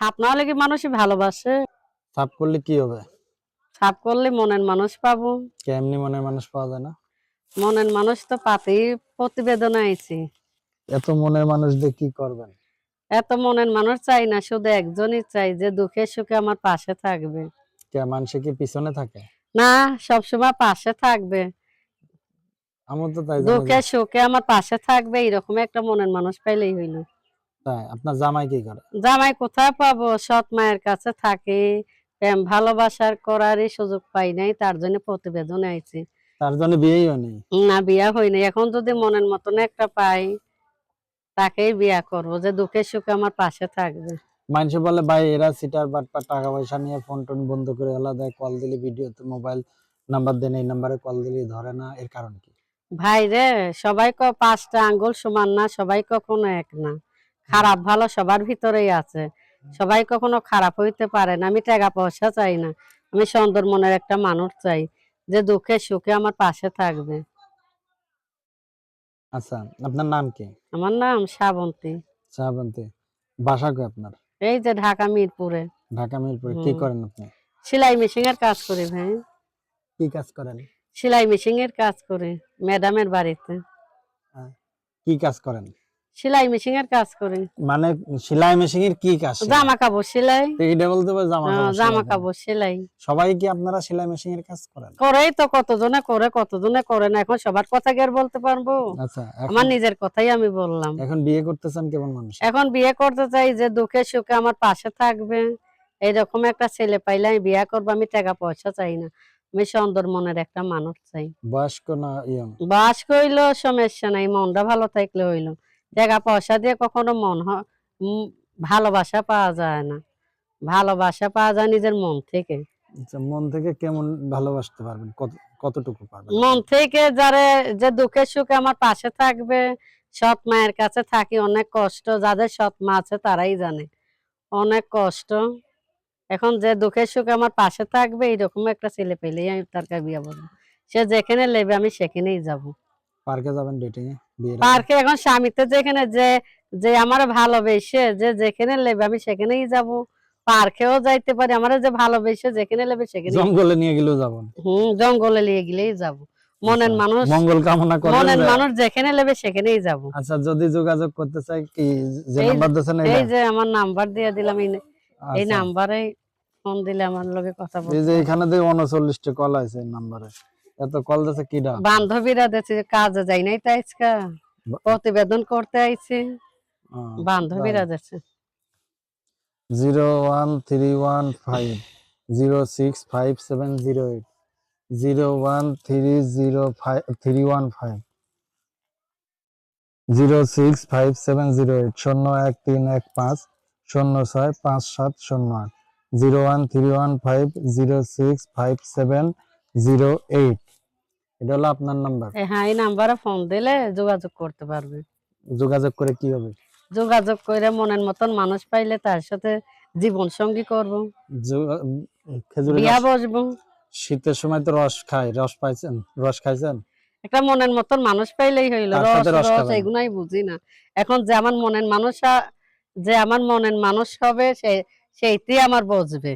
ছাপ না হলে কি মানুষই ভালোবাসে? সাপ করলে কি হবে? ছাপ করলে মনের মানুষ পাবো। কেমনি মনের মানুষ পাওয়া যায় না? মনের মানুষ তো পাতেই প্রতিবেদন আইছি। এত মনের মানুষ দিয়ে কি করবেন? এত মনের মানুষ চাই না শুধু একজনই চাই যে দুঃখে সুখে আমার পাশে থাকবে। কে মানুষে কি পিছনে থাকে? না সবসময় পাশে থাকবে। আমার তো তাই দুঃখে সুখে আমার পাশে থাকবে এরকম একটা মনের মানুষ পাইলেই হইল। তাই? আপনার জামাই কি করে? জামাই কোথায় পাবো? সৎ মায়ের কাছে থাকি। প্রেম ভালোবাসার করারই সুযোগ পাই নাই তার জন্য প্রতিবেদন আইছি। তার জন্য বিয়েই হয়নি? না বিয়া হয়নি। এখন যদি মনের মতন একটা পাই তাকেই বিয়া করব যে দুঃখে সুখে আমার পাশে থাকবে। মানুষে বলে ভাই এরা সিটার বাটপার টাকা পয়সা নিয়ে ফোন টোন বন্ধ করে আলাদা কল দিলে ভিডিওতে মোবাইল নাম্বার দেন এই নাম্বারে কল দিলে ধরে না। এর কারণ কি? ভাই রে সবাই ক পাঁচটা আঙ্গুল সমান না সবাই কখনো এক না। খারাপ ভালো সবার ভিতরেই আছে। সবাই কখনো খারাপ হইতে পারে না আমি টাকা পয়সা চাই না। আমি সুন্দর মনের একটা মানুষ চাই যে দুঃখে সুখে আমার পাশে থাকবে। আচ্ছা আপনার নাম কি? আমার নাম শ্রাবন্তী। শ্রাবন্তী বাসা কই আপনার? এই যে ঢাকা মিরপুরে। ঢাকা মিরপুরে কি করেন আপনি? সেলাই মেশিন এর কাজ করি ভাই। কি কাজ করেন? সেলাই মেশিন এর কাজ করি ম্যাডামের বাড়িতে। কি কাজ করেন? সেলাই মেশিন এর কাজ করি। মানে সেলাই মেশিন এর কি কাজ? জামা কাপড় সেলাই। এটা বলতে পারে জামা হ্যাঁ, কাপড় জামা কাপড় সেলাই। সবাই কি আপনারা সেলাই মেশিন এর কাজ করেন? করেই তো কতজনে করে কতজনে করে না এখন সবার কথা কি আর বলতে পারব? আচ্ছা আমার নিজের কথাই আমি বললাম। এখন বিয়ে করতেছেন কেমন মানুষ? এখন বিয়ে করতে চাই যে দুঃখে সুখে আমার পাশে থাকবে। এইরকম একটা ছেলে পাইলে আমি বিয়ে করব আমি টাকা পয়সা চাই না। আমি সুন্দর মনের একটা মানুষ চাই। বয়স্ক না বাস কইলো সমস্যা নাই মনটা ভালো থাকলে হইল। টাকা পয়সা দিয়ে কখনো মন ভালোবাসা পাওয়া যায় না। ভালোবাসা পাওয়া যায় নিজের মন থেকে। আচ্ছা, মন থেকে কেমন ভালোবাসতে পারবেন? কত কতটুকু পারবেন? মন থেকে যারে যে দুঃখে সুখে আমার পাশে থাকবে সৎ মায়ের কাছে থাকি অনেক কষ্ট যাদের সৎ মা আছে তারাই জানে। অনেক কষ্ট। এখন যে দুঃখে সুখে আমার পাশে থাকবে এইরকম একটা ছেলে পেলেই আমি তার কাছে বিয়ে বলব সে যেখানে নেবে আমি সেখানেই যাব। পার্কে যাবেন ডেটিং এ পার্কে এখন স্বামীতে যেখানে যে যে আমার ভালোবেসে যে যেখানে নেবে আমি সেখানেই যাব। পার্কেও যাইতে পারি আমার যে ভালোবেসে যেখানে নেবে সেখানে জঙ্গলে নিয়ে গেলেও যাবেন হুম জঙ্গলে নিয়ে গেলেই যাব। মনের আচ্ছা, মানুষ মঙ্গল কামনা করেন মনের মানুষ যেখানে নেবে সেখানেই যাব। আচ্ছা যদি যোগাযোগ করতে চাই কি যে এই- নাম্বার দিয়েছেন এই যে আমার নাম্বার দিয়ে দিলাম এই এই আচ্ছা। নাম্বারে ফোন দিলে আমার লগে কথা এই যে এখানে দিয়ে উনচল্লিশটা কল আছে নাম্বারে এত কল কিডা? বান্ধবীরা যে কাজে যাই নাই আজকে। প্রতিবেদন করতে আইছি। বান্ধবীরা দেখছে zero one three one five zero six five seven zero eight zero one three zero five three one five zero six five seven zero eight শূন্য এক তিন এক পাঁচ শূন্য ছয় পাঁচ সাত শূন্য আট zero one three one five zero six five seven zero eight. এটা হলো আপনার নাম্বার। হ্যাঁ এই নাম্বারে ফোন দিলে যোগাযোগ করতে পারবে। যোগাযোগ করে কি হবে? যোগাযোগ করে মনের মতন মানুষ পাইলে তার সাথে জীবন সঙ্গী করব। খেজুরের বিয়া বসবো। শীতের সময় তো রস খায় রস পাইছেন? রস খাইছেন? একটা মনের মতন মানুষ পাইলেই হইল। রস রস। এগুলাই বুঝি না। এখন যে আমার মনের মানুষ যে আমার মনের মানুষ হবে সে সেইটি আমার বসবে।